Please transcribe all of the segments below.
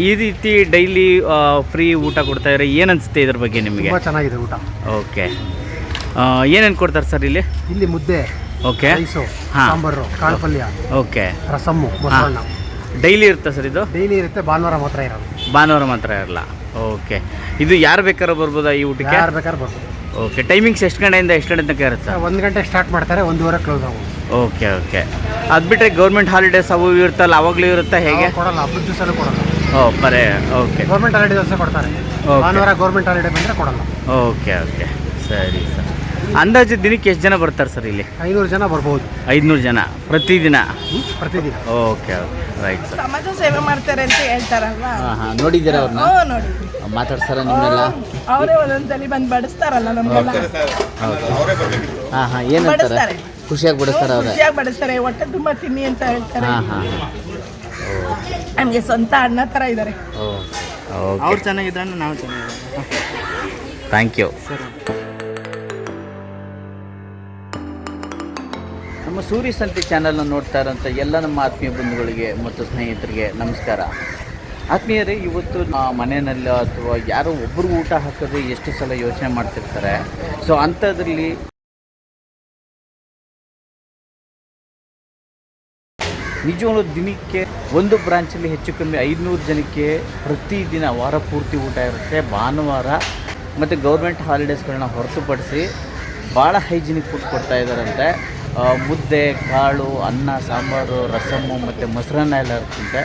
ಈ ರೀತಿ daily free ಊಟ ಕೊಡ್ತಾ ಇದ್ರೆ ಏನು ಅನಿಸುತ್ತೆ ಇದ್ರ ಬಗ್ಗೆ ನಿಮಗೆ? ತುಂಬ ಚೆನ್ನಾಗಿದೆ ಊಟ. ಓಕೆ. ಏನೇನು ಕೊಡ್ತಾರೆ ಸರ್ ಇಲ್ಲಿ? ಇಲ್ಲಿ ಮುದ್ದೆ ಓಕೆ. ರೈಸು ಹಾ. ಸಾಂಬಾರು ಕಾಳು ಪಲ್ಯ ಓಕೆ. ರಸಮ್ಮು ಮೊಸರನ್ನ. ಡೈಲಿ ಇರುತ್ತೆ ಸರ್ ಇದು? ಡೈಲಿ ಇರುತ್ತೆ ಭಾನುವಾರ ಮಾತ್ರ ಇರೋದು ಭಾನುವಾರ ಮಾತ್ರ ಇರಲ್ಲ. ಓಕೆ. ಇದು ಯಾರು ಬೇಕಾದ್ರೂ ಬರ್ಬೋದಾ ಈ ಊಟಕ್ಕೆ? ಯಾರು ಬೇಕಾದ್ರೆ ಬರ್ಬೋದು. ಓಕೆ ಟೈಮಿಂಗ್ಸ್ ಎಷ್ಟು ಗಂಟೆಯಿಂದ ಎಷ್ಟು ಗಂಟೆ ತನಕ ಇರುತ್ತೆ? ಒಂದು ಗಂಟೆ ಸ್ಟಾರ್ಟ್ ಮಾಡ್ತಾರೆ ಒಂದೂವರೆ ಕ್ಲೋಸ್ ಆಗೋದು ಓಕೆ ಓಕೆ ಅದು ಬಿಟ್ಟರೆ ಗೌರ್ಮೆಂಟ್ ಹಾಲಿಡೇಸ್ ಅವು ಇರುತ್ತಲ್ಲ ಅವಾಗಲೂ ಇರುತ್ತಾ ಹೇಗೆ? ಕೊಡಲ್ಲ ಹಬ್ಬದ ದಿವಸನೂ ಕೊಡಲ್ಲ. ಓ ಬರೇ ಓಕೆ ಗೌರ್ಮೆಂಟ್ ಹಾಲಿಡೇ ದಿವಸ ಕೊಡ್ತಾರೆ. ಭಾನುವಾರ ಗೌರ್ಮೆಂಟ್ ಹಾಲಿಡೇ ಬಂದರೆ ಕೊಡಲ್ಲ. ಓಕೆ ಓಕೆ ಸರಿ ಸರ್. ಅಂದಾಜು ದಿನಕ್ಕೆ ಎಷ್ಟು ಜನ ಬರ್ತಾರೆ ಸರ್ ಇಲ್ಲಿ? ಐನೂರು ಜನ ಬರ್ಬೋದು. ಐದುನೂರು ಜನ ಪ್ರತಿದಿನ? ಪ್ರತಿದಿನ. Okay okay right sir. ಸಮಾಜ ಸೇವೆ ಮಾಡ್ತಾರೆ ಅಂತ ಹೇಳ್ತಾರಲ್ವಾ? ಹಾಂ ಹಾಂ ನೋಡಿದ್ದೀರಾ ಅವ್ರನ್ನ? ಹ್ಞೂ ನೋಡಿ ಮಾತಾಡ್ತಾರ ನಿಮ್ಮೆಲ್ಲ ಅವರೇ ಒಂದೊಂದ್ಸಲಿ ಬಂದು ಬಡಿಸ್ತಾರಲ್ಲ ನಮ್ಗೆಲ್ಲ ಹಾಂ ಹಾಂ ಏನು ಬಡಿಸ್ತಾರೆ. ಖುಷಿಯಾಗಿ ಬಿಡಿಸ್ತಾರೆ ಅವ್ರೆ? ಖುಷಿಯಾಗಿ ಬಡಿಸ್ತಾರೆ. ಹೊಟ್ಟೆ ತುಂಬ ತಿನ್ನಿ ಅಂತ ಹೇಳ್ತಾರೆ. ಹಾಂ ಹಾಂ ಹಾಂ. ನಮಗೆ ಸ್ವಂತ ಅಣ್ಣ ಥರ ಇದ್ದಾರೆ ಓಕೆ ಅವ್ರು ಚೆನ್ನಾಗಿದ್ದಾರೆ ನಾವು ಚೆನ್ನಾಗಿದ್ದಾರೆ ಥ್ಯಾಂಕ್ ಯು. ನಮ್ಮ ಸೂರ್ಯ ಸಂತೆ ಚಾನಲ್ನ ನೋಡ್ತಾ ಇರೋಂಥ ಎಲ್ಲ ನಮ್ಮ ಆತ್ಮೀಯ ಬಂಧುಗಳಿಗೆ ಮತ್ತು ಸ್ನೇಹಿತರಿಗೆ ನಮಸ್ಕಾರ. ಆತ್ಮೀಯರೇ, ಇವತ್ತು ಮನೆಯಲ್ಲಿ ಅಥವಾ ಯಾರೋ ಒಬ್ಬರು ಊಟ ಹಾಕೋದು ಎಷ್ಟು ಸಲ ಯೋಚನೆ ಮಾಡ್ತಿರ್ತಾರೆ. ಸೊ ಅಂಥದ್ರಲ್ಲಿ ನಿಜವಾಗ್ಲೂ ದಿನಕ್ಕೆ ಒಂದು ಬ್ರಾಂಚಲ್ಲಿ ಹೆಚ್ಚು ಕಮ್ಮಿ ಐದುನೂರು ಜನಕ್ಕೆ ಪ್ರತಿದಿನ ವಾರ ಪೂರ್ತಿ ಊಟ ಇರುತ್ತೆ. ಭಾನುವಾರ ಮತ್ತು ಗೌರ್ಮೆಂಟ್ ಹಾಲಿಡೇಸ್ಗಳನ್ನ ಹೊರತುಪಡಿಸಿ ಭಾಳ ಹೈಜಿನಿಕ್ ಫುಡ್ ಕೊಡ್ತಾ ಇದ್ದಾರಂತೆ. ಮುದ್ದೆ ಕಾಳು ಅನ್ನ ಸಾಂಬಾರು ರಸಮ್ಮು ಮತ್ತು ಮೊಸರನ್ನ ಎಲ್ಲ ಇರುತ್ತೆ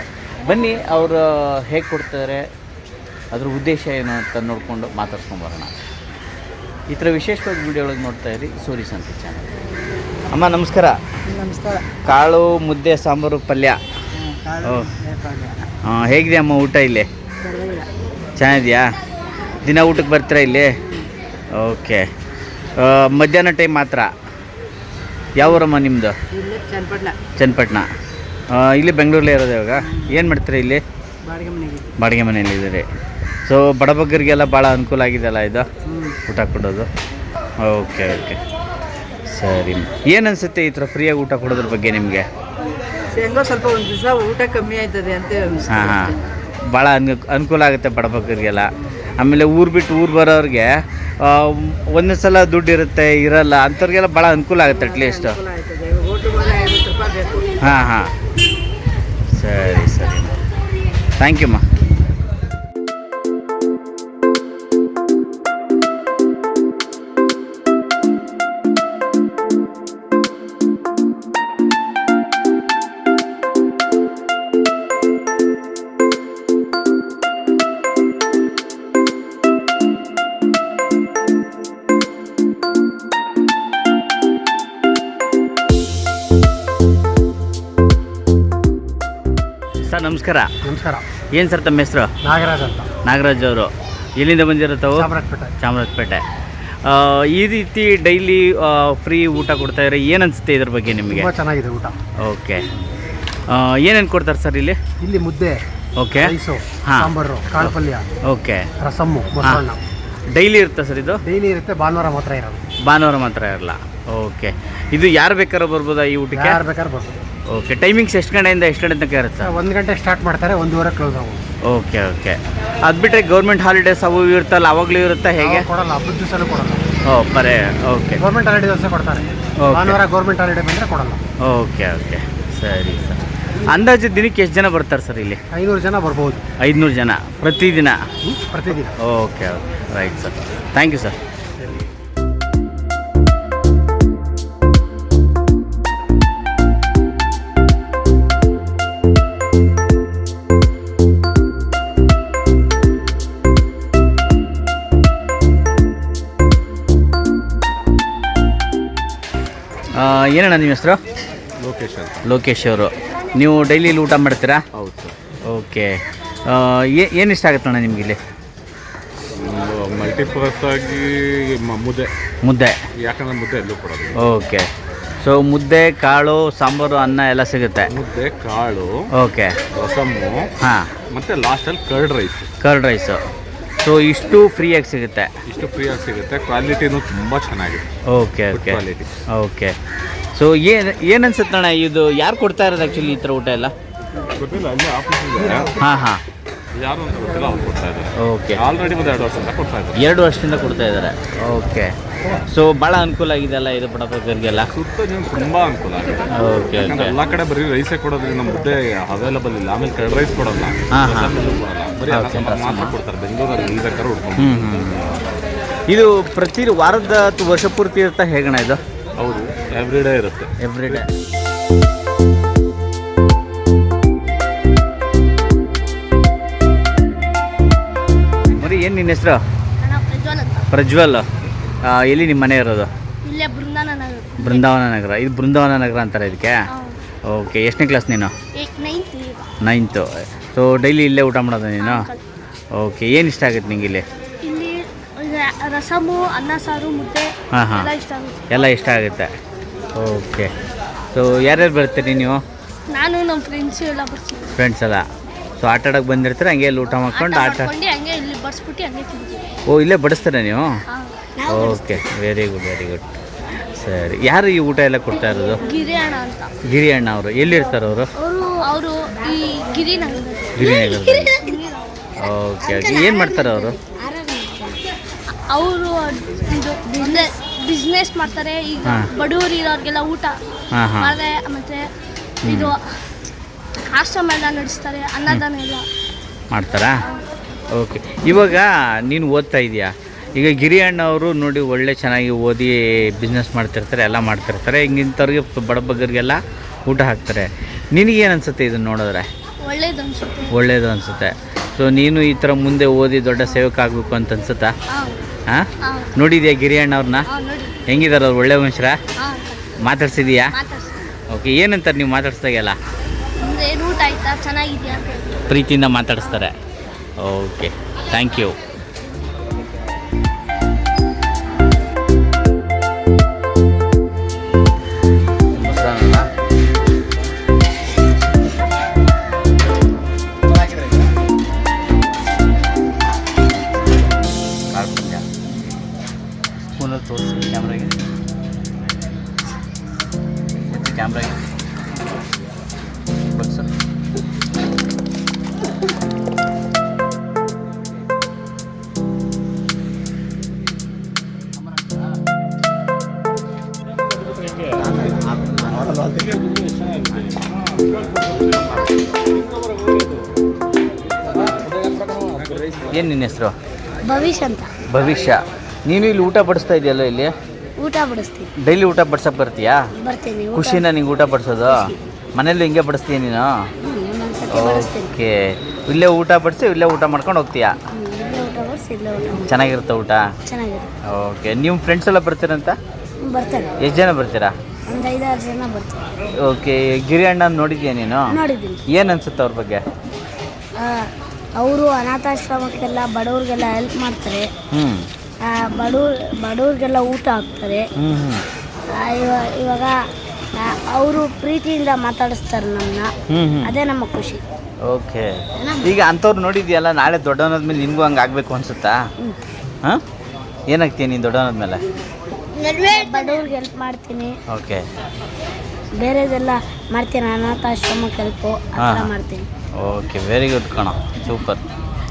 ಬನ್ನಿ ಅವರು ಹೇಗೆ ಕೊಡ್ತಾರೆ ಅದ್ರ ಉದ್ದೇಶ ಏನು ಅಂತ ನೋಡಿಕೊಂಡು ಮಾತಾಡ್ಸ್ಕೊಂಬರೋಣ ಈ ಥರ ವಿಶೇಷವಾಗಿ ವಿಡಿಯೋಗಳಿಗೆ ನೋಡ್ತಾ ಇರಿ. ಸೂರಿ ಸಂತೆ ಚಾನಲ್ ಅಮ್ಮ ನಮಸ್ಕಾರ. ನಮಸ್ಕಾರ. ಕಾಳು ಮುದ್ದೆ ಸಾಂಬಾರು ಪಲ್ಯ. ಹಾಂ ಹೇಗಿದೆ ಅಮ್ಮ ಊಟ ಇಲ್ಲಿ? ಚೆನ್ನಾಗಿದೆಯಾ? ದಿನ ಊಟಕ್ಕೆ ಬರ್ತೀರಾ ಇಲ್ಲಿ? ಓಕೆ. ಮಧ್ಯಾಹ್ನ ಟೈಮ್ ಮಾತ್ರ? ಯಾವ ಊರಮ್ಮ ನಿಮ್ಮದು ಇಲ್ಲಿ ಚನ್ನಪಟ್ಟಣ. ಚನ್ನಪಟ್ಟಣ. ಇಲ್ಲಿ ಬೆಂಗಳೂರಲ್ಲೇ ಇರೋದು ಇವಾಗ. ಏನು ಮಾಡ್ತೀರಾ ಇಲ್ಲಿ? ಬಾಡಿಗೆ ಮನೆಗೆ ಬಾಡಿಗೆ ಮನೆಯಲ್ಲಿ ಇದ್ದೀರಿ. ಸೊ ಬಡಬಗ್ಗರಿಗೆಲ್ಲ ಭಾಳ ಅನುಕೂಲ ಆಗಿದೆಯಲ್ಲ ಇದು? ಊಟ ಕೊಡೋದು? ಓಕೆ ಓಕೆ ಸರಿ. ಏನು ಅನಿಸುತ್ತೆ ಈ ಥರ ಫ್ರೀಯಾಗಿ ಊಟ ಕೊಡೋದ್ರ ಬಗ್ಗೆ ನಿಮಗೆ? ಹೆಂಗೋ ಸ್ವಲ್ಪ ಒಂದು ದಿವಸ ಊಟ ಕಮ್ಮಿ ಆಯ್ತದೆ ಅಂತ ಹಾಂ ಹಾಂ. ಭಾಳ ಅನು ಅನುಕೂಲ ಆಗುತ್ತೆ ಬಡಬಗ್ಗರಿಗೆಲ್ಲ. ಆಮೇಲೆ ಊರು ಬಿಟ್ಟು ಊರು ಬರೋರಿಗೆ ಒಂದೊಂದು ಸಲ ದುಡ್ಡು ಇರುತ್ತೆ ಇರಲ್ಲ ಅಂಥವ್ರಿಗೆಲ್ಲ ಭಾಳ ಅನುಕೂಲ ಆಗುತ್ತೆ ಅಟ್ಲೀಸ್ಟ್ ಹಾಂ ಹಾಂ. ಸರಿ ಸರಿ. ಥ್ಯಾಂಕ್ ಯು ಮಾ ನಮಸ್ಕಾರ. ನಮಸ್ಕಾರ. ಏನು ಸರ್ ತಮ್ಮ ಹೆಸರು? ನಾಗರಾಜ್ ಅಂತ. ನಾಗರಾಜ್ ಅವರು. ಎಲ್ಲಿಂದ ಬಂದಿರುತ್ತವು ಚಾಮರಾಜಪೇಟೆ. ಚಾಮರಾಜಪೇಟೆ. ಈ ರೀತಿ ಡೈಲಿ ಫ್ರೀ ಊಟ ಕೊಡ್ತಾ ಇದ್ರೆ ಏನು ಅನಿಸುತ್ತೆ ಇದ್ರ ಬಗ್ಗೆ ನಿಮಗೆ? ತುಂಬ ಚೆನ್ನಾಗಿದೆ ಊಟ. ಓಕೆ. ಏನೇನು ಕೊಡ್ತಾರೆ ಸರ್ ಇಲ್ಲಿ? ಇಲ್ಲಿ ಮುದ್ದೆ ಓಕೆ. ರೈಸು. ಸಾಂಬಾರು ಕಾಳು ಪಲ್ಯ ಓಕೆ. ರಸಮ್ಮು ಮೊಸರನ್ನ. ಡೈಲಿ ಇರುತ್ತೆ ಸರ್ ಇದು? ಡೈಲಿ ಇರುತ್ತೆ ಭಾನುವಾರ ಮಾತ್ರ ಇರಲ್ಲ. ಭಾನುವಾರ ಮಾತ್ರ ಇರಲ್ಲ. ಓಕೆ. ಇದು ಯಾರು ಬೇಕಾದ್ರೂ ಬರ್ಬೋದಾ ಈ ಊಟಕ್ಕೆ? ಯಾರು ಬೇಕಾದ್ರೂ ಬರ್ಬೋದು. ಓಕೆ ಟೈಮಿಂಗ್ಸ್ ಎಷ್ಟು ಗಂಟೆಯಿಂದ ಎಷ್ಟು ಗಂಟೆ ತನಕ ಇರುತ್ತೆ? ಸರ್ ಒಂದು ಗಂಟೆ ಸ್ಟಾರ್ಟ್ ಮಾಡ್ತಾರೆ ಒಂದೂವರೆ ಕ್ಲೋಸ್ ಆಗೋದು ಓಕೆ ಓಕೆ ಅದು ಬಿಟ್ಟರೆ ಗೌರ್ಮೆಂಟ್ ಹಾಲಿಡೇಸ್ ಅವು ಇರುತ್ತಲ್ಲ ಅವಾಗಲೂ ಇರುತ್ತೆ ಹೇಗೆ? ಕೊಡಲ್ಲ ಹಬ್ಬದ ದಿವಸನೂ ಕೊಡಲ್ಲ. ಓ ಬರೇ ಓಕೆ ಗೌರ್ಮೆಂಟ್ ಹಾಲಿಡೇ ದಿವಸ ಕೊಡ್ತಾರೆ. Okay. ಭಾನುವಾರ ಗೌರ್ಮೆಂಟ್ ಹಾಲಿಡೇ ಬಂದರೆ ಕೊಡಲ್ಲ. ಓಕೆ ಓಕೆ ಸರಿ ಸರ್. ಅಂದಾಜು ದಿನಕ್ಕೆ ಎಷ್ಟು ಜನ ಬರ್ತಾರೆ ಸರ್ ಇಲ್ಲಿ? ಐನೂರು ಜನ ಬರ್ಬೋದು. ಐದುನೂರು ಜನ ಪ್ರತಿದಿನ? ಹ್ಮ್? ಪ್ರತಿದಿನ. Okay okay right sir thank you sir ಏನಣ್ಣ ನಿಮ್ಮ ಹೆಸರು? ಲೋಕೇಶ್ ಅಂತ. ಲೋಕೇಶ್ ಅವರು. ನೀವು ಡೈಲಿ ಇಲ್ಲಿ ಊಟ ಮಾಡ್ತೀರಾ? ಹೌದು ಸರ್. ಓಕೆ. ಏನು ಇಷ್ಟ ಆಗುತ್ತಣ್ಣ ನಿಮ್ಗೆ ಇಲ್ಲಿ? ಮಲ್ಟಿಪರ್ಸ್ ಆಗಿ ಮ- ಮುದ್ದೆ. ಮುದ್ದೆ. ಯಾಕಂದ್ರೆ ಮುದ್ದೆ ಎಲ್ಲೂ ಕೊಡೋದು ಓಕೆ. ಸೊ ಮುದ್ದೆ ಕಾಳು ಸಾಂಬಾರು ಅನ್ನ ಎಲ್ಲ ಸಿಗುತ್ತೆ? ಮುದ್ದೆ ಕಾಳು ಓಕೆ. ರಸಮ್ಮು ಹಾಂ. ಮತ್ತೆ ಲಾಸ್ಟಲ್ಲಿ curd rice curd rice so ಇಷ್ಟು ಫ್ರೀಯಾಗಿ ಸಿಗುತ್ತೆ? ಇಷ್ಟು ಫ್ರೀಯಾಗಿ ಸಿಗುತ್ತೆ. ಕ್ವಾಲಿಟಿನೂ ತುಂಬ ಚೆನ್ನಾಗಿದೆ. Okay okay. Quality okay. So ಏನು ಏನು ಅನ್ಸುತ್ತಣ್ಣ ಇದು ಯಾರು ಕೊಡ್ತಾ ಇರೋದು ಆ್ಯಕ್ಚುಲಿ ಈ ಥರ ಊಟ ಎಲ್ಲ? ಗೊತ್ತಿಲ್ಲ ಅಲ್ಲೇ ಆಫೀಸ್ ಇದೆ. ಹಾಂ ಹಾಂ. ಯಾರು ಅಂತ ಗೊತ್ತಿಲ್ಲ ಅವ್ರು ಕೊಡ್ತಾ ಇದ್ದಾರೆ. ಓಕೆ ಆಲ್ರೆಡಿ ಒಂದು ಎರಡು ವರ್ಷದಿಂದ ಕೊಡ್ತಾ ಇದ್ದಾರೆ. ಎರಡು ವರ್ಷದಿಂದ ಕೊಡ್ತಾ ಇದ್ದಾರೆ. ಓಕೆ ಸೊ ಭಾಳ ಅನುಕೂಲ ಆಗಿದೆ ಅಲ್ಲ ಇದು ಪಡಪಕ್ಕರಿಗೆಲ್ಲ ಸುತ್ತ ನೀವು ತುಂಬ ಅನುಕೂಲ ಆಗಿದೆ. ಓಕೆ ಯಾಕಂದ್ರೆ ಎಲ್ಲ ಕಡೆ ಬರೀ ರೈಸೇ ಕೊಡೋದ್ರಿಂದ ಮುದ್ದೆ ಅವೈಲಬಲ್ ಇಲ್ಲ. ಆಮೇಲೆ ಕರ್ಡ್ ರೈಸ್ ಕೊಡಲ್ಲ. ಹಾಂ ಹಾಂ. ರಸಮಲ್ಲೂ ಕೊಡಲ್ಲ. ಬರೀ ಅನ್ನ ಸಾಂಬಾರ್ ಮಾತ್ರ ಕೊಡ್ತಾರೆ. ಬೆಂಗಳೂರಲ್ಲಿ ಎಲ್ಲಿ ಬೇಕಾದ್ರೂ ಹುಡ್ಕೊಂಡು ಇದು ಪ್ರತಿ ವಾರದ ಅಥವಾ ವರ್ಷ ಪೂರ್ತಿ ಇರ್ತಾ ಹೇಗಣ ಇದು? ಹೌದು ಎವ್ರಿ ಡೇ ಇರುತ್ತೆ. ಎವ್ರಿಡೇ ಮರಿ ಏನು ನಿನ್ನ ಹೆಸರು? ಅಣ್ಣ ಪ್ರಜ್ವಲ್ ಪ್ರಜ್ವಲ್. ಆ, ಎಲ್ಲಿ ನಿಮ್ಮ ಮನೆ ಇರೋದು? ಇಲ್ಲೇ ಬೃಂದಾನ ನಗರ. ಬೃಂದಾವನ ನಗರ. ಇದು ಬೃಂದಾವನ ನಗರ ಅಂತಾರೆ ಇದಕ್ಕೆ? ಓಕೆ ಎಷ್ಟನೇ ಕ್ಲಾಸ್ ನೀನು? ನೈನ್ತ್ ಸೊ ಡೈಲಿ ಇಲ್ಲೇ ಊಟ ಮಾಡೋದು ನೀನು? ಓಕೆ ಏನು ಇಷ್ಟ ಆಗುತ್ತೆ ನಿಂಗೆ ಇಲ್ಲಿ? ರಸಮು ಅನ್ನ ಸಾರು ಮುದ್ದೆ ಹಾಂ ಹಾಂ. ಇಷ್ಟ ಆಗುತ್ತೆ. ಎಲ್ಲ ಇಷ್ಟ ಆಗುತ್ತೆ. ಓಕೆ. ಸೊ ಯಾರ್ಯಾರು ಬರ್ತೀರಿ ನೀವು? ನಾನು ನಮ್ಮ ಫ್ರೆಂಡ್ಸ್ ಎಲ್ಲ ಬರ್ತೀವಿ. ಫ್ರೆಂಡ್ಸ್ ಎಲ್ಲ ಸೊ ಆಟ ಆಡೋಕೆ ಬಂದಿರ್ತೀರ? ಹಂಗೆ ಇಲ್ಲಿ ಊಟ ಮಾಡ್ಕೊಂಡು ಆಟ ಮಾಡ್ಕೊಂಡು ಹಂಗೆ ಇಲ್ಲಿ ಬರ್ಸ್ಬಿಟ್ಟು ಹಂಗೆ ತಿಂತೀವಿ. ಓ ಇಲ್ಲೇ ಬಡಿಸ್ತಾರೆ ನೀವು? Okay. Very good very good ಸರಿ. ಯಾರು ಈ ಊಟ ಎಲ್ಲ ಕೊಡ್ತಾ ಇರೋದು? ಗಿರಿ ಅಣ್ಣ ಅಂತ. ಗಿರಿಯಣ್ಣ ಅವರು. ಎಲ್ಲಿರ್ತಾರೆ ಅವರು? ಅವರು ಅವರು ಈ ಗಿರಿನಗರ ಗಿರಿನಗರದಲ್ಲಿ. Okay okay. ಏನು ಮಾಡ್ತಾರೆ ಅವರು? ಅವರು ಇದು ಬಿಸ್ನೆಸ್ ಮಾಡ್ತಾರೆ. ಈಗ ಹಾ. ಬಡವರು ಇರೋರಿಗೆಲ್ಲ ಊಟ ಹಾಂ ಹಾಂ. ಮತ್ತೆ ಮತ್ತೆ ಇದು ಆಶ್ರಮ ಎಲ್ಲ ನಡೆಸ್ತಾರೆ ಅನ್ನದಾನ ಎಲ್ಲ. ಮಾಡ್ತಾರಾ? ಓಕೆ. ಇವಾಗ ನೀನು ಓದ್ತಾ ಇದೀಯಾ? ಈಗ ಗಿರಿ ಅಣ್ಣವರು ನೋಡಿ ಒಳ್ಳೆ ಚೆನ್ನಾಗಿ ಓದಿ ಬಿಸ್ನೆಸ್ ಮಾಡ್ತಿರ್ತಾರೆ ಎಲ್ಲ ಮಾಡ್ತಿರ್ತಾರೆ. ಹಿಂಗಿಂಥವ್ರಿಗೆ ಬಡಬಗ್ಗರಿಗೆಲ್ಲ ಊಟ ಹಾಕ್ತಾರೆ. ನಿನಗೇನು ಅನಿಸುತ್ತೆ ಇದನ್ನು ನೋಡಿದ್ರೆ? ಒಳ್ಳೇದು ಅನ್ಸುತ್ತೆ. ಒಳ್ಳೇದು ಅನಿಸುತ್ತೆ. ಸೊ ನೀನು ಈ ಥರ ಮುಂದೆ ಓದಿ ದೊಡ್ಡ ಸೇವಕ ಆಗಬೇಕು ಅಂತ ಅನ್ಸುತ್ತಾ? ಹಾಂ. ಹಾಂ? ಹಾಂ. ನೋಡಿದ್ಯಾ ಗಿರಿ ಅವ್ರನ್ನ ಹಾಂ ಹೆಂಗಿದಾರೆ ಅವ್ರು? ಒಳ್ಳೆ ಮನುಷ್ಯರ? ಮಾತಾಡ್ಸಿದೀಯಾ? ಮಾತಾಡ್ಸಿ ಓಕೆ ಏನಂತಾರೆ ನೀವು ಮಾತಾಡ್ಸ್ದಾಗೆಲ್ಲ. ಪ್ರೀತಿಯಿಂದ ಮಾತಾಡಿಸ್ತಾರೆ. ಓಕೆ ಥ್ಯಾಂಕ್ ಯು ತೋರಿಸಿ ಕ್ಯಾಮ್ರಾಗೆ ಕ್ಯಾಮ್ರಾಗೆ ಬಗ್ಸು ಏನು ನಿನ್ನ ಹೆಸರು ಭವಿಷ್ಯ ಅಂತ ಭವಿಷ್ಯ ನೀನು ಇಲ್ಲಿ ಊಟ ಬಡಿಸ್ತಾ ಇದೆಯಲ್ಲ ಇಲ್ಲಿ? ಊಟ ಬಡಿಸ್ತೀನಿ. ಡೈಲಿ ಊಟ ಬಡ್ಸಕ್ಕೆ ಬರ್ತೀಯಾ? ಬರ್ತೀನಿ ಊಟ ಖುಷಿನ ನಿಂಗೆ ಊಟ ಬಡಿಸೋದು? ಮನೇಲಿ ಹಿಂಗೆ ಬಡಿಸ್ತೀಯ ನೀನು? ಹ್ಮ್, ಒಂದೊಂದ್ಸತಿ ಬಡಿಸ್ತೀನಿ. ಓಕೆ. ಇಲ್ಲೇ ಊಟ ಬಡಿಸಿ ಇಲ್ಲೇ ಊಟ ಮಾಡ್ಕೊಂಡು ಹೋಗ್ತೀಯಾ? ಹ್ಮ್, ಇಲ್ಲೇ ಊಟ ಬಡಿಸಿ ಇಲ್ಲೇ ಊಟ ಮಾಡಿ ಚೆನ್ನಾಗಿರುತ್ತೆ ಊಟ? ಓಕೆ. ನಿಮ್ಮ ಫ್ರೆಂಡ್ಸ್ ಎಲ್ಲ ಬರ್ತೀರಂತ? ಹ್ಮ್, ಬರ್ತಾರೆ. ಎಷ್ಟು ಜನ ಬರ್ತೀರಾ? ಒಂದು ಐದಾರು ಜನ ಬರ್ತಾರೆ. ಓಕೆ. ಗಿರಿ ಅಣ್ಣ ನೋಡಿದ್ಯಾ ನೀನು? ನೋಡಿದ್ದೀನಿ. ಏನು ಅನ್ಸುತ್ತೆ ಅವ್ರ ಬಗ್ಗೆ? ಅವರು ಅನಾಥಾಶ್ರಮಕ್ಕೆಲ್ಲ ಬಡವ್ರಿಗೆಲ್ಲ ಹೆಲ್ಪ್ ಮಾಡ್ತಾರೆ. ಹ್ಞೂ ಬಡವ್ರ ಬಡವ್ರಿಗೆಲ್ಲ ಊಟ ಹಾಕ್ತಾರೆ. ಹ್ಞೂ ಹ್ಞೂ ಆ, ಇವ- ಇವಾಗ ಅವರು ಪ್ರೀತಿಯಿಂದ ಮಾತಾಡಿಸ್ತಾರೆ ಹ್ಞೂ ಅದೇ ನಮ್ಮ ಖುಷಿ. ಓಕೆ. ಈಗ ಅಂಥವ್ರು ನೋಡಿದ್ಯಲ್ಲ ನಾಳೆ ದೊಡ್ಡವನಾದ್ಮೇಲೆ ನಿನಗೂ ಹಂಗೆ ಆಗಬೇಕು ಅನ್ಸುತ್ತಾ. ಹಾಂ? ಏನಾಗ್ತೀಯ ನೀನು ದೊಡ್ಡವನಾದ್ಮೇಲೆ ಬಡವ್ರಿಗೆ ಹೆಲ್ಪ್ ಮಾಡ್ತೀನಿ. ಓಕೆ. ಬೇರೆದೆಲ್ಲ ಮಾಡ್ತೀನಿ ಅನಾಥಾಶ್ರಮಕ್ಕೆ ಹೆಲ್ಪು ಆ ಥರ ಹಾ. ಮಾಡ್ತೀನಿ. ಓಕೆ ವೆರಿ ಗುಡ್ ಕಣ. Super.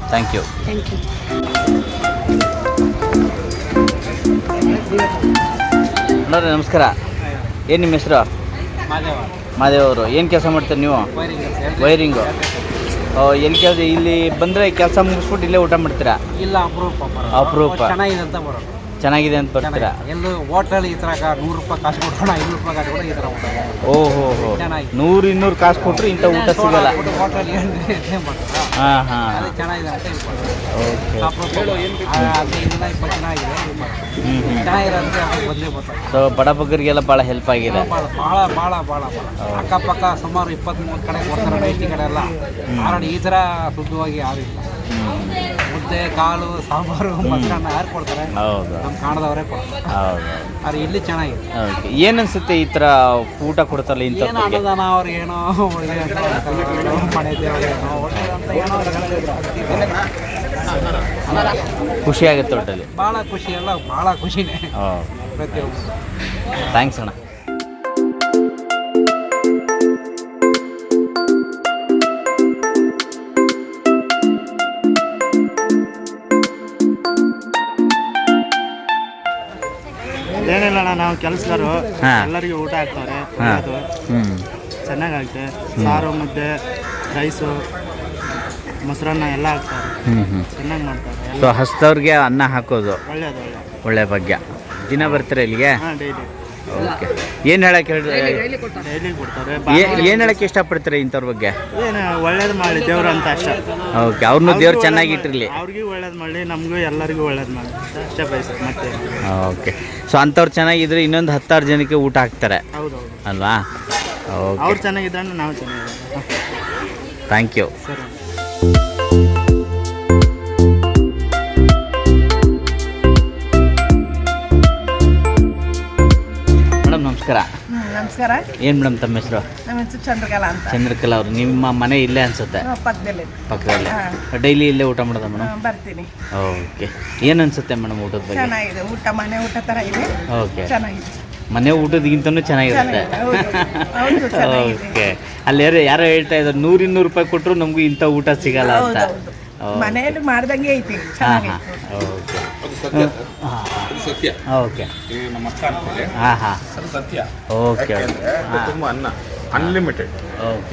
Thank you thank you ಅಣ್ಣವ್ರೆ ನಮಸ್ಕಾರ. ಏನು ನಿಮ್ಮ ಹೆಸರು? ಮಾದೇವ್ ಅವರು. ಏನು ಕೆಲಸ ಮಾಡ್ತೀರಿ ನೀವು? ವೈರಿಂಗು. ಎಲ್ಲಿ ಕೆಲಸ ಇಲ್ಲಿ ಬಂದರೆ ಕೆಲಸ ಮುಗಿಸ್ಬಿಟ್ಟು ಇಲ್ಲೇ ಊಟ ಮಾಡ್ತೀರಾ? ಇಲ್ಲ ಅಪರೂಪ. ಅಪರೂಪ. ಚೆನ್ನಾಗಿದೆ ಅಂತ ಬರೋದು. ಚೆನ್ನಾಗಿದೆ ಅಂತ ಬರ್ತೀರಾ? ಎಲ್ಲೂ ಹೋಟ್ಲಲ್ಲಿ ಈ ಥರ ನೂರು ರೂಪಾಯಿ ಕಾಸು ಕೊಟ್ಕೊಂಡು ಐನೂರು ರೂಪಾಯಿ ಕಾಸು ಕೊಟ್ಟು ಈ ಥರ ಊಟ ಓ ಹೋ ಹೋ ಚೆನ್ನಾಗಿದೆ. ನೂರು ಇನ್ನೂರು ಕಾಸು ಕೊಟ್ಟರು ಇಂಥ ಊಟ ಸಿಗಲ್ಲ. ಹೋಟ್ಲಲ್ಲಿ ಏನು ಮಾಡ್ತಾರೆ? ಹಾಂ ಹಾಂ. ಅದು ಚೆನ್ನಾಗಿದೆ ಅಂತ ಇದು ಓಕೆ. ಅಪರೂಪ ಹದಿನೈದು ದಿನ ಇಪ್ಪತ್ತು ದಿನ ಆಗಿದೆ ಇದು ಮಾಡ್ತಾರೆ. ಹ್ಞೂ ಚೆನ್ನಾಗಿರೋದಕ್ಕೆ ಬರ್ತಾರೆ ಸೊ ಬಡ ಬಗ್ಗರಿಗೆಲ್ಲ ಭಾಳ ಹೆಲ್ಪ್ ಆಗಿದೆ. ಭಾಳ ಭಾಳ ಭಾಳ ಭಾಳ ಭಾಳ. ಅಕ್ಕಪಕ್ಕ ಸುಮಾರು ಇಪ್ಪತ್ತ್ಮೂರು ಕಡೆ ಕೊಡ್ತಾರೆ ನೈಂಟಿ ಕಡೆ ಎಲ್ಲ. ಆಲ್ರೆಡಿ ಈ ಥರ ಶುದ್ಧವಾಗಿ ಯಾರು ಇಲ್ಲ. ಮುದ್ದೆ ಕಾಳು ಸಾಂಬಾರು ಮಸಾಲ ಯಾರು ಕೊಡ್ತಾರೆ? ಹೌದು. ನಮ್ಮ ಕಾಣದವರೇ ಕೊಡ್ತಾರೆ. ಹೌದು. ಆದ್ರೆ ಇಲ್ಲಿ ಚೆನ್ನಾಗಿದೆ. ಓಕೆ. ಏನು ಅನ್ಸುತ್ತೆ ಈ ಥರ ಊಟ ಕೊಡ್ತಾರಲ್ಲ ಇಂಥ ಏನೋ ಅನ್ನದಾನ ಅವ್ರು ಏನೋ ಒಳ್ಳೆ ಅಂತ ಹೇಳ್ತಾರೆ, ಮನೆ ದೇವರೇನೋ ಒಳ್ಳೆ ಅಂತ ಏನೋ ಖುಷಿ ಆಗುತ್ತೆ ಒಟ್ಟಲ್ಲಿ. ಭಾಳ ಖುಷಿ ಎಲ್ಲ ಭಾಳ ಖುಷಿನೇ ಪ್ರತಿಯೊಬ್ಬರು ಥ್ಯಾಂಕ್ಸ್ ಅಣ್ಣ. ಅಣ್ಣ ನಾವು ಕೆಲಸಗಾರು ಹಾ. ಎಲ್ಲರಿಗೂ ಊಟ ಹಾಕ್ತಾರೆ ಹಾಂ. ಅದು ಹ್ಞೂ ಚೆನ್ನಾಗಾಗುತ್ತೆ. ಸಾರು ಮುದ್ದೆ ರೈಸು ಮೊಸರನ್ನ ಎಲ್ಲ ಹಾಕ್ತಾರೆ. ಹ್ಞೂ ಹ್ಞೂ ಚೆನ್ನಾಗಿ ಮಾಡ್ತಾರೆ. ಎಲ್ಲ ಸೊ ಹಸ್ತವ್ರಿಗೆ ಅನ್ನ ಹಾಕೋದು. ಒಳ್ಳೇದು ಒಳ್ಳೆ ಒಳ್ಳೆ ಭಾಗ್ಯ. ದಿನ ಬರ್ತಾರೆ ಇಲ್ಲಿಗೆ? ಹಾಂ ಡೈಲಿ. ಓಕೆ. ಏನು ಹೇಳಕ್ಕೆ ಹೇಳಿ ಡೈಲಿ ಕೊಡ್ತಾರೆ. ಏನು ಹೇಳಕ್ಕೆ ಇಷ್ಟಪಡ್ತೀರಿ ಇಂಥವ್ರ ಬಗ್ಗೆ? ಏನು ಒಳ್ಳೇದು ಮಾಡಿ ದೇವ್ರು ಅಂತ ಅಷ್ಟೇ. ಓಕೆ ಅವ್ರನ್ನೂ ದೇವ್ರು ಚೆನ್ನಾಗಿಟ್ಟಿರಲಿ ಅವ್ರಿಗೂ ಒಳ್ಳೇದು ಮಾಡಿ ನಮಗೂ ಎಲ್ಲರಿಗೂ ಒಳ್ಳೇದು ಮಾಡಿ. ಅಷ್ಟೇ ಬಯಸ್ತಾರೆ ಮತ್ತೆ ಓಕೆ. ಸೊ ಅಂಥವ್ರು ಚೆನ್ನಾಗಿದ್ರೆ ಇನ್ನೊಂದು ಹತ್ತಾರು ಜನಕ್ಕೆ ಊಟ ಹಾಕ್ತಾರೆ. ಅಲ್ವಾ? ಓಕೆ ಅವ್ರು ಚೆನ್ನಾಗಿದ್ರೆ ನಾವು ಚೆನ್ನಾಗಿದ್ದೀವಿ ಥ್ಯಾಂಕ್ ಯು ಸರಿ. ಮೇಡಮ್ ನಮಸ್ಕಾರ. ನಮಸ್ಕಾರ. ಏನು ಮೇಡಮ್ ತಮ್ಮ ಹೆಸರು? ನಮ್ಮ ಹೆಸರು ಚಂದ್ರಕಲಾ ಅಂತ. ಚಂದ್ರಕಲಾ ಅವರು. ನಿಮ್ಮ ಮನೆ ಇಲ್ಲೇ ಅನ್ಸುತ್ತೆ? ಪಕ್ಕದಲ್ಲೇ. ಪಕ್ಕದಲ್ಲಿ. ಪಕ್ಕದಲ್ಲಿ ಡೈಲಿ ಇಲ್ಲೇ ಊಟ ಮಾಡೋದ ಮೇಡಮ್? ಬರ್ತೀನಿ. ಓಕೆ. ಏನು ಅನ್ಸುತ್ತೆ ಮೇಡಮ್ ಊಟದ ಬಗ್ಗೆ? ಚೆನ್ನಾಗಿದೆ. ಊಟ ಮನೆ ಊಟ ತರ ಇದೆ. ಓಕೆ. ಚೆನ್ನಾಗಿದೆ. ಮನೆ ಊಟದಗಿಂತನೂ ಚೆನ್ನಾಗಿರುತ್ತೆ. ಚೆನ್ನಾಗಿದೆ, ಹೌದು. ಹೌದು, ಚೆನ್ನಾಗಿದೆ. ಓಕೆ. ಅಲ್ಲಿ ಯಾರು ಯಾರೋ ಹೇಳ್ತಾ ಇದ್ದಾರೆ ನೂರು ಇನ್ನೂರು ರೂಪಾಯಿ ಕೊಟ್ಟರು ನಮಗೂ ಇಂಥ ಊಟ ಸಿಗಲ್ಲ ಅಂತ. ಹೌದೌದು ಮನೆಯಲ್ಲಿ ಮಾಡ್ದಂಗೆ ಐತಿ. ಹಾಂ ಚೆನ್ನಾಗಿದೆ ಹಾಂ. Okay okay. ಸತ್ಯ. ಹಾಂ. ಹಾಂ ಅದು ಸತ್ಯ. ಓಕೆ ತುಂಬ ಅನ್ನ. ಅನ್ಲಿಮಿಟೆಡ್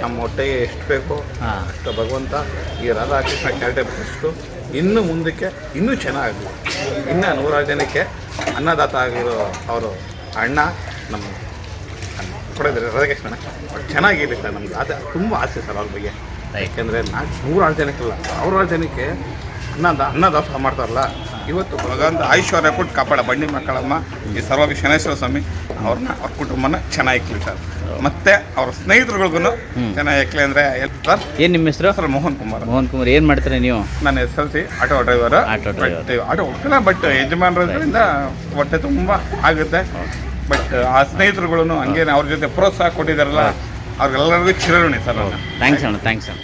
ನಮ್ಮ ಹೊಟ್ಟೆಗೆ ಎಷ್ಟು ಬೇಕೋ ಹಾಂ. ಅಷ್ಟು ಭಗವಂತ ಈ ರಾಧಾಕೃಷ್ಣ ಕ್ಯಾರೆಟೆ ಬರೆಸ್ತು ಇನ್ನು ಮುಂದಕ್ಕೆ ಇನ್ನೂ ಚೆನ್ನಾಗಲಿ ಇನ್ನೂ ನೂರಾರು ಜನಕ್ಕೆ ಅನ್ನದಾತ ಆಗಿರೋ ಅವರು ಅಣ್ಣ ನಮ್ಮ ಕೊಡಿದ್ರೆ ರಾಧಾಕೃಷ್ಣ ಅವ್ರು ಚೆನ್ನಾಗಿರಲಿ ಸರ್ ನಮ್ಗೆ. ಅದು ತುಂಬ ಆಸೆ ಸರ್ ಅವ್ರ ಬಗ್ಗೆ. ಯಾಕೆಂದರೆ ನಾಲ್ಕು ನೂರಾರು ಜನಕ್ಕೆಲ್ಲ ಸಾವಿರಾರು ಜನಕ್ಕೆ ಅನ್ನದ ಅನ್ನದಾಸ ಮಾಡ್ತಾರಲ್ಲ. ಇವತ್ತು ಭಗವಂತ ಐಶ್ವರ್ಯ ಕೊಟ್ಟು ಕಾಪಾಡ ಬಂಡಿ ಮಕ್ಕಳಮ್ಮ. ಈ ಸರ್ವಾಭಿ ಶನೇಶ್ವರ ಸ್ವಾಮಿ ಅವ್ರನ್ನ ಅವ್ರ ಕುಟುಂಬನ ಚೆನ್ನಾಗಿಕ್ಲಿ ಸರ್. ಮತ್ತೆ ಅವ್ರ ಸ್ನೇಹಿತರುಗಳಿಗೂ ಚೆನ್ನಾಗಿಕ್ಲಿ ಅಂದರೆ ಸರ್? ಏನು ನಿಮ್ಮ ಹೆಸರು? ಸರ್ ಮೋಹನ್ ಕುಮಾರ್. ಮೋಹನ್ ಕುಮಾರ್ ಏನು ಮಾಡ್ತಾರೆ ನೀವು? ನನ್ನ S L C auto driver. Auto driver. But auto ಹೋಗ್ತಿಲ್ಲ ಬಟ್ ಯಜಮಾನರಿಂದ ಹೊಟ್ಟೆ ತುಂಬ ಆಗುತ್ತೆ. ಬಟ್ ಆ ಸ್ನೇಹಿತರುಗಳನ್ನು ಹಂಗೇನೆ ಅವ್ರ ಜೊತೆ ಪ್ರೋತ್ಸಾಹ ಕೊಟ್ಟಿದ್ದಾರಲ್ಲ ಅವ್ರಿಗೆಲ್ಲರಿಗೂ ಚಿರಋಣಿ ಸರ್ ಥ್ಯಾಂಕ್ಸ್ ಅಣ್ಣ ಥ್ಯಾಂಕ್ಸ್ ಅಣ್ಣ.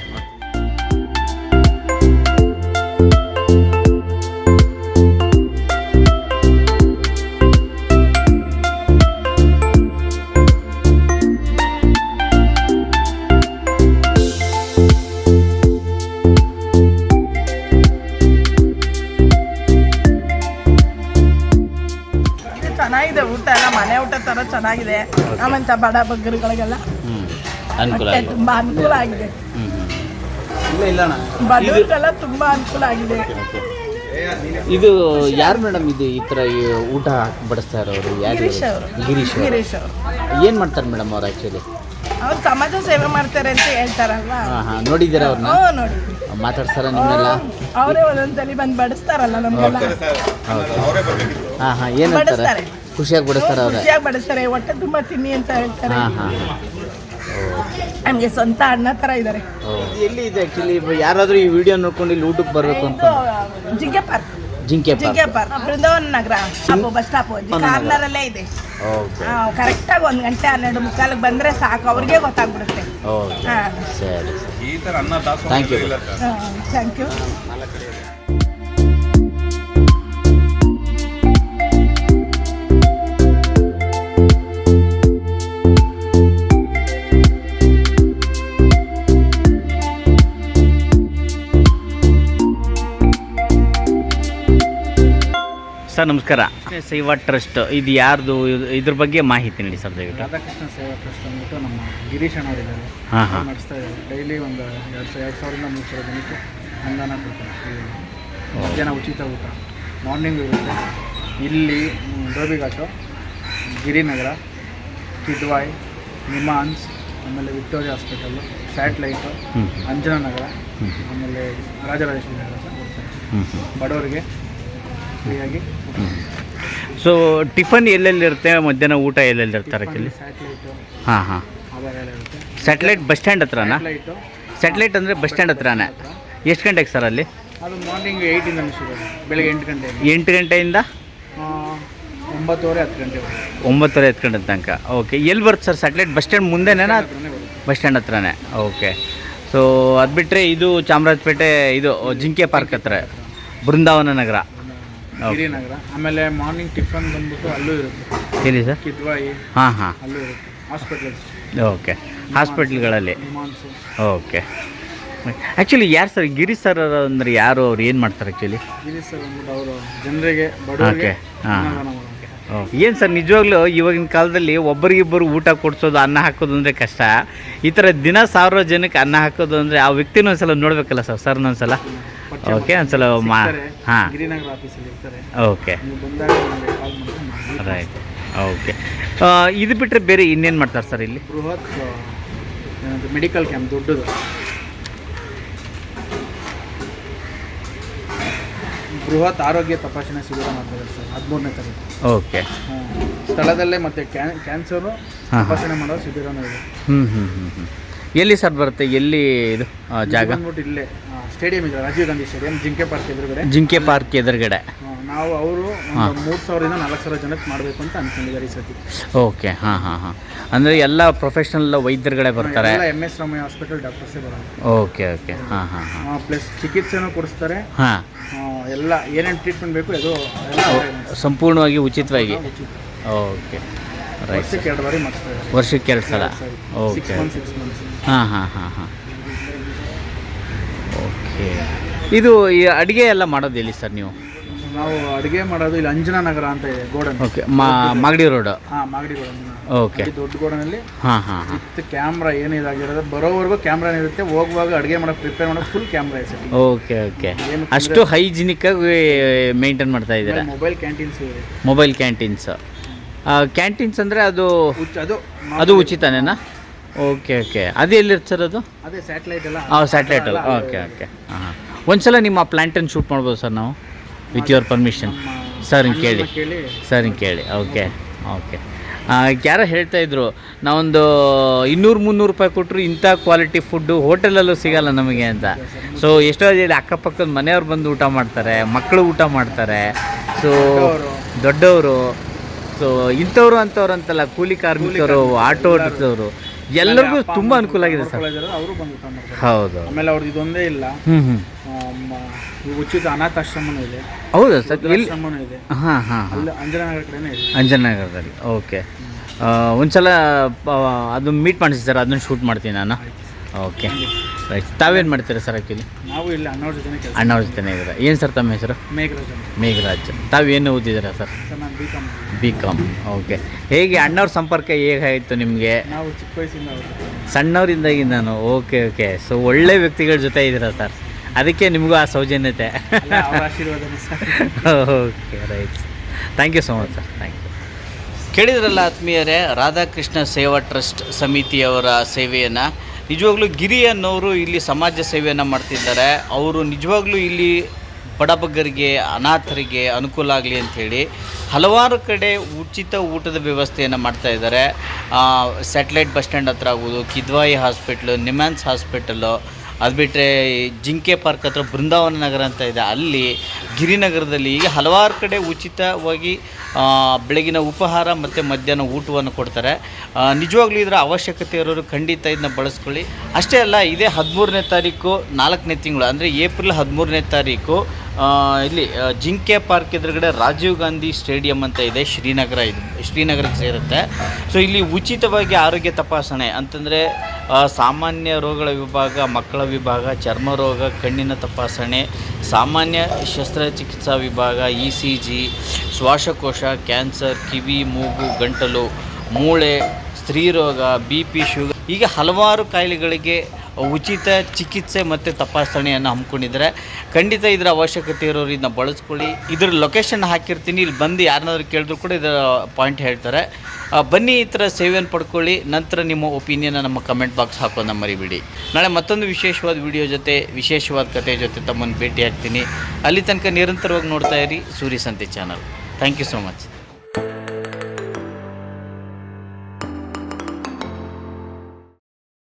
ಥರ ಚೆನ್ನಾಗಿದೆ ಬಡ ಬಗ್ಗರುಗಳಿಗೆಲ್ಲ. ಹ್ಞೂ ಅನುಕೂಲ ಆಗಿದೆ. ತುಂಬ ಅನುಕೂಲ ಆಗಿದೆ. ಹ್ಞೂ ಹ್ಞೂ ಬಡವರಿಗೆಲ್ಲ ತುಂಬ ಅನುಕೂಲ ಆಗಿದೆ. ಇದು ಯಾರು ಮೇಡಮ್ ಇದು ಈ ಥರ ಈ ಊಟ ಬಡಿಸ್ತಾ ಇರೋರು? ಯಾರು ಗಿರೀಶ್ ಅವರು. ಗಿರೀಶ್ ಅವರು. ಗಿರೀಶ್ ಅವರು. ಏನು ಮಾಡ್ತಾರೆ ಮೇಡಮ್ ಅವ್ರು ಆಕ್ಚುಲಿ ಅವ್ರು ಸಮಾಜ ಸೇವೆ ಮಾಡ್ತಾರೆ ಅಂತ ಹೇಳ್ತಾರಲ್ವಾ? ಹಾಂ ಹಾ. ನೋಡಿದ್ದೀರಾ ಅವ್ರನ್ನ? ಹ್ಞೂ ನೋಡಿ ಮಾತಾಡ್ತಾರ ನಿಮ್ಮನ್ನೆಲ್ಲ? ಅವರೇ ಒಂದೊಂದ್ಸಲಿ ಬಂದು ಬಡಿಸ್ತಾರಲ್ಲ ನಮ್ಗೆಲ್ಲ. ಅವರೇ ಹಾ ಹಾಂ. ಹಾಂ ಏನಂತಾರೆ ಬಡಿಸ್ತಾರೆ. ಖುಷಿಯಾಗಿ ಬಡಿಸ್ತಾರೆ ಅವ್ರೆ. ಖುಷಿಯಾಗಿ ಬಡಿಸ್ತಾರೆ ಹೊಟ್ಟೆ ತುಂಬ ತಿನ್ನಿ ಅಂತ ಹೇಳ್ತಾರೆ. ಹಾಂ ಹಾಂ. ನಮಗೆ ಸ್ವಂತ ಅಣ್ಣ ತರ ಇದ್ದಾರೆ ಎಲ್ಲಿ ಇದೆ ಆ್ಯಕ್ಚುಲಿ ಯಾರಾದರೂ ಈ ವಿಡಿಯೋ ನೋಡ್ಕೊಂಡು ಇಲ್ಲಿ ಊಟಕ್ಕೆ ಬರಬೇಕು ಅಂತ? Jinke park. Jinke Jinke park. Park Brindavana Nagara. Stop bus stop. ಕಾರ್ನರಲ್ಲೇ ಇದೆ. ಓಕೆ. ಕರೆಕ್ಟಾಗಿ ಒಂದು ಗಂಟೆ ಹನ್ನೆರಡು ಮುಕ್ಕಾಲಿಗೆ ಬಂದರೆ ಸಾಕು. ಅವ್ರಿಗೆ ಗೊತ್ತಾಗ್ಬಿಡುತ್ತೆ. ಓಕೆ. ಹಾಂ. ಸರಿ ಸರಿ. ಈ ಥರ ಅನ್ನ ದಾಸೋಹ Thank you. Thank you sir ನಮಸ್ಕಾರ. ಸೇವಾ ಟ್ರಸ್ಟ್ ಇದು ಯಾರ್ದು? ಇದು- ಇದ್ರ ಬಗ್ಗೆ ಮಾಹಿತಿ ನೀಡಿ ಸರ್ ದಯವಿಟ್ಟು. ರಾಧಾಕೃಷ್ಣ ಸೇವಾ ಟ್ರಸ್ಟ್ ಅಂದ್ಬಿಟ್ಟು ನಮ್ಮ ಗಿರೀಶ್ ಅಣ್ಣ ಹಾಂ ಹಾಂ. ನಡೆಸ್ತಾ ಇದ್ದಾರೆ. ಡೈಲಿ ಒಂದು ಎರಡು ಸಾವಿರ ಎರಡು ಸಾವಿರದಿಂದ ಮೂರು ಸಾವಿರ ಜನಕ್ಕೆ ಅನ್ನದಾನ ಕೊಡ್ತಾರೆ. ಈ ಮಧ್ಯಾಹ್ನ ಉಚಿತ ಊಟ. ಮಾರ್ನಿಂಗ್ ಇರುತ್ತೆ. ಇಲ್ಲಿ ಮ್, ಧೋಬಿಘಾಟು ಗಿರಿನಗರ ಕಿಡ್ವಾಯ್ ನಿಮಾನ್ಸ್ ಆಮೇಲೆ ವಿಕ್ಟೋರಿಯಾ ಹಾಸ್ಪಿಟಲ್ಲು ಸ್ಯಾಟ್ಲೈಟು ಹ್ಞೂ ಅಂಜನಾ ನಗರ ಆಮೇಲೆ ರಾಜರಾಜೇಶ್ವರಿ ನಗರ ಸರ್ ಕೊಡ್ತಾರೆ ಬಡವರಿಗೆ ಫ್ರೀಯಾಗಿ ಸೊ ಟಿಫನ್ ಎಲ್ಲೆಲ್ಲಿರುತ್ತೆ? ಮಧ್ಯಾಹ್ನ ಊಟ ಎಲ್ಲೆಲ್ಲಿ ಇರ್ತಾರೆ ಆ್ಯಕ್ಚುಲಿ ಸ್ಯಾಟ್ಲೈಟು ಹಾಂ ಹಾಂ. ಸ್ಯಾಟಲೈಟ್ ಬಸ್ ಸ್ಟ್ಯಾಂಡ್ ಹತ್ರನಾ? ಸ್ಯಾಟ್ಲೈಟು ಅಂದರೆ ಬಸ್ ಸ್ಟ್ಯಾಂಡ್ ಹತ್ರನೇ. ಎಷ್ಟು ಗಂಟೆಗೆ ಸರ್ ಅಲ್ಲಿ? ಅದು ಮಾರ್ನಿಂಗ್ ಏಯ್ಟಿಂದ ಬೆಳಗ್ಗೆ ಎಂಟು ಗಂಟೆ ಎಂಟು ಗಂಟೆಯಿಂದ? ಒಂಬತ್ತುವರೆ ಹತ್ತು ಗಂಟೆ ಒಂಬತ್ತುವರೆ ಹತ್ತು ಗಂಟೆ ತನಕ. ಓಕೆ ಎಲ್ಲಿ ಬರುತ್ತೆ ಸರ್ ಸ್ಯಾಟಲೈಟ್ ಬಸ್ ಸ್ಟ್ಯಾಂಡ್ ಮುಂದೆನೇನಾ? ಬಸ್ ಸ್ಟ್ಯಾಂಡ್ ಹತ್ರನೇ ಓಕೆ ಸೊ ಅದು ಬಿಟ್ಟರೆ ಇದು ಚಾಮರಾಜಪೇಟೆ ಇದು ಜಿಂಕೆ ಪಾರ್ಕ್ ಹತ್ರ. ಬೃಂದಾವನ ನಗರ. ಗಿರಿನಗರ ಆಮೇಲೆ ಮಾರ್ನಿಂಗ್ ಟಿಫನ್ ಬಂದ್ಬಿಟ್ಟು ಅಲ್ಲೂ ಇರುತ್ತೆ. ಹೇಳಿ ಸರ್? ಕಿದ್ವಾಯಿ. ಹಾಂ ಹಾಂ. ಅಲ್ಲೂ ಇರುತ್ತೆ. Hospitals okay. ಹಾಸ್ಪಿಟ್ಲ್ಗಳಲ್ಲಿ NIMHANS okay. Actually ಯಾರು ಸರ್ ಗಿರಿ ಸರ್ ಅಂದರೆ ಯಾರು ಅವ್ರು ಏನು ಮಾಡ್ತಾರೆ ಆ್ಯಕ್ಚುಲಿ ಗಿರಿ ಸರ್ ಅಂದ್ಬಿಟ್ಟು ಅವರು ಜನರಿಗೆ ಬಡವರಿಗೆ ಓಕೆ. ಹಾಂ. ಏನು ಸರ್ ನಿಜವಾಗ್ಲೂ ಇವಾಗಿನ ಕಾಲದಲ್ಲಿ ಒಬ್ಬರಿಗಿಬ್ಬರು ಊಟ ಕೊಡಿಸೋದು ಅನ್ನ ಹಾಕೋದು ಅಂದರೆ ಕಷ್ಟ. ಈ ಥರ ದಿನ ಸಾವಿರ ಜನಕ್ಕೆ ಅನ್ನ ಹಾಕೋದು ಅಂದರೆ ಆ ವ್ಯಕ್ತಿನೂ ಒಂದ್ಸಲ ನೋಡಬೇಕಲ್ಲ ಸರ್ ಸರ್ನ ಓಕೆ ಒಂದ್ಸಲ ಮಾ ಹಾಂ. ಗಿರಿನಗರ ಆಫೀಸಲ್ಲಿ ಇರ್ತಾರೆ. ಓಕೆ ನೀವು ಬಂದಾಗ ಕಾಲ್ ಮಾಡಿ ಮಾಡಿ ರೈಟ್ ಓಕೆ ಇದು ಬಿಟ್ಟರೆ ಬೇರೆ ಇನ್ನೇನು ಮಾಡ್ತಾರೆ ಸರ್ ಇಲ್ಲಿ? ಬೃಹತ್ ಮೆಡಿಕಲ್ ಕ್ಯಾಂಪ್ ದೊಡ್ಡದು. ಬೃಹತ್ ಆರೋಗ್ಯ ತಪಾಸಣೆ ಶಿಬಿರ ಮಾಡ್ತಾರೆ ಸರ್ ಹದಿಮೂರನೇ ತಾರೀಕು. ಓಕೆ. ಸ್ಥಳದಲ್ಲೇ ಮತ್ತೆ ಕ್ಯಾನ್ ಕ್ಯಾನ್ಸರು ತಪಾಸಣೆ ಮಾಡೋ ಶಿಬಿರನೂ ಇದೆ. ಹ್ಞೂ ಹ್ಞೂ ಹ್ಞೂ ಹ್ಞೂ ಎಲ್ಲಿ ಸರ್ ಬರುತ್ತೆ? ಎಲ್ಲಿ ಇದು ಆ, ಜಾಗ? ಬಂದ್ಬಿಟ್ಟು ಇಲ್ಲೇ ಸ್ಟೇಡಿಯಂ ಇದೆ ರಾಜೀವ್ ಗಾಂಧಿ ಸ್ಟೇಡಿಯಂ ಜಿಂಕೆ ಪಾರ್ಕ್ ಎದುರುಗಡೆ. ಜಿಂಕೆ ಪಾರ್ಕ್ ಎದುರುಗಡೆ. ನಾವು ಅವರು ಒಂದು ಮೂರು ಸಾವಿರದಿಂದ ನಾಲ್ಕು ಸಾವಿರ ಜನಕ್ಕೆ ಮಾಡಬೇಕು ಅಂತ ಅನ್ಕೊಂಡಿದ್ದಾರೆ ಈ ಸತಿ ಓಕೆ ಹಾಂ ಹಾಂ ಹಾಂ. ಅಂದರೆ ಎಲ್ಲ ಪ್ರೊಫೆಷ್ನಲ್ ವೈದ್ಯರುಗಳೇ ಬರ್ತಾರೆ? ಎಲ್ಲ ಎಂ ಎಸ್ ರಾಮಯ್ಯ ಹಾಸ್ಪಿಟಲ್ ಡಾಕ್ಟರ್ಸೇ ಬರೋದು ಓಕೆ ಓಕೆ. ಹಾಂ ಹಾಂ ಹಾಂ. ಪ್ಲಸ್ ಚಿಕಿತ್ಸೆನೂ ಕೊಡಿಸ್ತಾರೆ. ಹಾಂ. ಆ, ಎಲ್ಲ ಏನೇನು ಟ್ರೀಟ್ಮೆಂಟ್ ಬೇಕು ಅದು ಎಲ್ಲ ಅವರೇ ಮಾಡ್ತಾರೆ. ಸಂಪೂರ್ಣವಾಗಿ ಉಚಿತವಾಗಿ? ಓಕೆ. ರೈಟ್ ವರ್ಷಕ್ಕೆ ಎರಡು ಬಾರಿ ಮಾಡಿಸ್ತಾರೆ. ವರ್ಷಕ್ಕೆ ಎರಡು ಸಲ? Six okay. Months six months ಹಾಂ ಹಾಂ ಹಾಂ ಹಾಂ. ಓಕೆ. ಇದು ಈ ಅಡುಗೆ ಎಲ್ಲ ಮಾಡೋದು ಎಲ್ಲಿ ಸರ್ ನೀವು? ನಾವು ಅಡುಗೆ ಮಾಡೋದು ಇಲ್ಲಿ ಅಂಜನಾ ನಗರ ಅಂತ ಇದೆ ಗೋಡನ್. ಓಕೆ ಮಾ ಮಾಗಡಿ ರೋಡ್. ಹಾಂ ಮಾಗಡಿ ರೋಡ್ ಓಕೆ. ಇದು ದೊಡ್ಡ ಗೋಡನಲ್ಲಿ ಹಾಂ ಹಾಂ ಏನು ಕ್ಯಾಮ್ರಾ ಏನಿದಾಗಿರೋದು ಬರೋವರೆಗೂ ಕ್ಯಾಮ್ರಾ ಇರುತ್ತೆ ಹೋಗುವಾಗ ಅಡುಗೆ ಮಾಡೋಕೆ ಪ್ರಿಪೇರ್ ಮಾಡೋಕೆ ಫುಲ್ ಕ್ಯಾಮ್ರಾ ಇದೆ ಓಕೆ ಓಕೆ. ಅಷ್ಟು ಹೈಜಿನಿಕ್ಕಾಗಿ ಮೇಂಟೈನ್ ಮಾಡ್ತಾ ಇದ್ದಾರೆ? ಮೊಬೈಲ್ ಕ್ಯಾಂಟೀನ್ಸ್ ಇದೆ. ಮೊಬೈಲ್ ಕ್ಯಾಂಟೀನ್ಸ್ ಕ್ಯಾಂಟೀನ್ಸ್ ಅಂದರೆ ಅದು ಅದು ಅದು ಉಚಿತನೇನಾ? ಓಕೆ ಓಕೆ ಅದು ಎಲ್ಲಿರುತ್ತೆ ಸರ್ ಅದು? ಅದೇ ಸ್ಯಾಟಲೈಟ್ ಎಲ್ಲ. ಹಾಂ ಸ್ಯಾಟಲೈಟಲ್ಲಿ ಓಕೆ ಓಕೆ ಹಾಂ. ಒಂದ್ಸಲ ನಿಮ್ಮ ಪ್ಲ್ಯಾಂಟನ್ನು ಶೂಟ್ ಮಾಡ್ಬೋದು ಸರ್ ನಾವು? ವಿತ್ ಯುವರ್ ಪರ್ಮಿಷನ್ ಸರ್ ಹಿಂಗೆ ಕೇಳಿ. ಕೇಳಿ. ಸರ್ ಹಿಂಗೆ ಕೇಳಿ. ಓಕೆ ಓಕೆ ಯಾರೋ ಹೇಳ್ತಾ ಇದ್ರು ನಾವೊಂದು ಇನ್ನೂರು ಮುನ್ನೂರು ರೂಪಾಯಿ ಕೊಟ್ಟರು ಇಂಥ ಕ್ವಾಲಿಟಿ ಫುಡ್ಡು ಹೋಟೆಲಲ್ಲೂ ಸಿಗಲ್ಲ ನಮಗೆ ಅಂತ. ಸೊ ಎಷ್ಟೋ ಹೇಳಿ ಅಕ್ಕಪಕ್ಕದ ಮನೆಯವ್ರು ಬಂದು ಊಟ ಮಾಡ್ತಾರೆ ಮಕ್ಕಳು ಊಟ ಮಾಡ್ತಾರೆ. ಸೊ ದೊಡ್ಡವರು. ಸೊ ಇಂಥವ್ರು ಅಂಥವ್ರು ಅಂತಲ್ಲ ಕೂಲಿ ಕಾರ್ಮಿಕರು ಆಟೋ ಓಡಿಸೋರು ಎಲ್ಲರಿಗೂ ತುಂಬಾ ಅನುಕೂಲ ಆಗಿದೆ ಸರ್. ಅವರು ಬಂದು ಹೌದು. ಆಮೇಲೆ ಅವ್ರದ್ದು ಇದೊಂದೇ ಇಲ್ಲ. ಹ್ಞೂ ಹ್ಞೂ ಆ, ಮ- ಈ ಉಚಿತ ಅನಾಥಾಶ್ರಮನೂ ಇದೆ. ಹೌದಾ ಸರ್? ಎಲ್ಲಿ ಆಶ್ರಮನೂ ಇದೆ. ಹಾಂ ಹಾಂ ಅಲ್ಲಿ ಅಂಜನಾ ನಗರ ಕಡೆನೇ ಇದೆ. ಅಂಜನಗರದಲ್ಲಿ ಓಕೆ. ಒಂದ್ಸಲ ಪ- ಅದು ಮೀಟ್ ಮಾಡಿಸಿ ಸರ್ ಅದನ್ನ ಶೂಟ್ ಮಾಡ್ತೀನಿ ನಾನು. ಓಕೆ. ರೈಟ್ ತಾವೇನು ಮಾಡ್ತೀರಾ ಸರ್ ಆ್ಯಕ್ಚುಲಿ? ನಾವು ಇಲ್ಲಿ ಅಣ್ಣವ್ರ ಜೊತೆ ಕೆಲಸ ಅಣ್ಣವ್ರ ಜೊತೆ ಇದ್ದೀರಾ? ಏನು ಸರ್ ತಮ್ಮ ಹೆಸರು? ಮೇಘರಾಜ್ ಅಂತ. ಮೇಘರಾಜ್. ತಾವೇನು ಓದಿದ್ದೀರಾ ಸರ್? ಸರ್ ನಾನು B com B com okay ಹೇಗೆ ಅಣ್ಣವ್ರ ಸಂಪರ್ಕ ಹೇಗಾಯಿತು ನಿಮಗೆ? ನಾವು ಚಿಕ್ಕ ವಯಸ್ಸಿಂದ ಸಣ್ಣವರಿಂದಾಗಿ ನಾನು ಓಕೆ ಓಕೆ ಸೊ ಒಳ್ಳೆ ವ್ಯಕ್ತಿಗಳ ಜೊತೆ ಇದ್ದೀರಾ ಸರ್ ಅದಕ್ಕೆ ನಿಮಗೂ ಆ ಸೌಜನ್ಯತೆ. Okay right thank you so much sir thank you ಕೇಳಿದ್ರಲ್ಲ ಆತ್ಮೀಯರೇ ರಾಧಾಕೃಷ್ಣ ಸೇವಾ ಟ್ರಸ್ಟ್ ಸಮಿತಿಯವರ ಸೇವೆಯನ್ನು. ನಿಜವಾಗ್ಲೂ ಗಿರಿ ಅನ್ನೋರು ಇಲ್ಲಿ ಸಮಾಜ ಸೇವೆಯನ್ನು ಮಾಡ್ತಿದ್ದಾರೆ. ಅವರು ನಿಜವಾಗ್ಲೂ ಇಲ್ಲಿ ಬಡಬಗ್ಗರಿಗೆ, ಅನಾಥರಿಗೆ ಅನುಕೂಲ ಆಗಲಿ ಅಂಥೇಳಿ ಹಲವಾರು ಕಡೆ ಉಚಿತ ಊಟದ ವ್ಯವಸ್ಥೆಯನ್ನು ಮಾಡ್ತಾ ಇದ್ದಾರೆ. ಸ್ಯಾಟಲೈಟ್ ಬಸ್ ಸ್ಟ್ಯಾಂಡ್ ಹತ್ರ ಆಗ್ಬೋದು, ಕಿದ್ವಾಯಿ ಹಾಸ್ಪಿಟ್ಲು ನಿಮ್ಯಾನ್ಸ್ ಹಾಸ್ಪಿಟಲು ಅದು ಬಿಟ್ಟರೆ ಜಿಂಕೆ ಪಾರ್ಕ್ ಹತ್ರ ಬೃಂದಾವನ ನಗರ ಅಂತ ಇದೆ. ಅಲ್ಲಿ ಗಿರಿನಗರದಲ್ಲಿ ಈಗ ಹಲವಾರು ಕಡೆ ಉಚಿತವಾಗಿ ಬೆಳಗಿನ ಉಪಹಾರ ಮತ್ತು ಮಧ್ಯಾಹ್ನ ಊಟವನ್ನು ಕೊಡ್ತಾರೆ. ನಿಜವಾಗ್ಲೂ ಇದರ ಅವಶ್ಯಕತೆ ಇರೋರು ಖಂಡಿತ ಇದನ್ನ ಬಳಸ್ಕೊಳ್ಳಿ. ಅಷ್ಟೇ ಅಲ್ಲ, ಇದೇ ಹದಿಮೂರನೇ ತಾರೀಕು ನಾಲ್ಕನೇ ತಿಂಗಳು, ಅಂದರೆ ಏಪ್ರಿಲ್ ಹದಿಮೂರನೇ ತಾರೀಕು ಇಲ್ಲಿ ಜಿಂಕೆ ಪಾರ್ಕ್ ಎದುರುಗಡೆ ರಾಜೀವ್ ಗಾಂಧಿ ಸ್ಟೇಡಿಯಂ ಅಂತ ಇದೆ, ಶ್ರೀನಗರ ಇದು, ಶ್ರೀನಗರಕ್ಕೆ ಸೇರುತ್ತೆ. ಸೊ ಇಲ್ಲಿ ಉಚಿತವಾಗಿ ಆರೋಗ್ಯ ತಪಾಸಣೆ ಅಂತಂದರೆ ಸಾಮಾನ್ಯ ರೋಗಗಳ ವಿಭಾಗ, ಮಕ್ಕಳ ವಿಭಾಗ, ಚರ್ಮ ರೋಗ, ಕಣ್ಣಿನ ತಪಾಸಣೆ, ಸಾಮಾನ್ಯ ಶಸ್ತ್ರಚಿಕಿತ್ಸಾ ವಿಭಾಗ, ಇ ಸಿ ಜಿ, ಶ್ವಾಸಕೋಶ, ಕ್ಯಾನ್ಸರ್, ಕಿವಿ, ಮೂಗು, ಗಂಟಲು, ಮೂಳೆ ಸ್ತ್ರೀರೋಗ ಬಿ ಪಿ ಶುಗರ್, ಹೀಗೆ ಹಲವಾರು ಕಾಯಿಲೆಗಳಿಗೆ ಉಚಿತ ಚಿಕಿತ್ಸೆ ಮತ್ತು ತಪಾಸಣೆಯನ್ನು ಹಮ್ಮಿಕೊಂಡಿದ್ದಾರೆ. ಖಂಡಿತ ಇದರ ಅವಶ್ಯಕತೆ ಇರೋರು ಇದನ್ನ ಬಳಸ್ಕೊಳ್ಳಿ. ಇದ್ರ ಲೊಕೇಶನ್ ಹಾಕಿರ್ತೀನಿ. ಇಲ್ಲಿ ಬಂದು ಯಾರನ್ನಾದ್ರೂ ಕೇಳಿದ್ರು ಕೂಡ ಇದರ ಪಾಯಿಂಟ್ ಹೇಳ್ತಾರೆ. ಬನ್ನಿ ಈ ಥರ ಸೇವೆಯನ್ನು ಪಡ್ಕೊಳ್ಳಿ. ನಂತರ ನಿಮ್ಮ ಒಪಿನಿಯನ್ನ ನಮ್ಮ ಕಮೆಂಟ್ ಬಾಕ್ಸ್ ಹಾಕೋದನ್ನ ಮರಿಬೇಡಿ. ನಾಳೆ ಮತ್ತೊಂದು ವಿಶೇಷವಾದ ವಿಡಿಯೋ ಜೊತೆ, ವಿಶೇಷವಾದ ಕಥೆ ಜೊತೆ ತಮ್ಮನ್ನು ಭೇಟಿ ಆಗ್ತೀನಿ ಅಲ್ಲಿ ತನಕ ನಿರಂತರವಾಗಿ ನೋಡ್ತಾ ಇರಿ. Surya Santhe channel thank you so much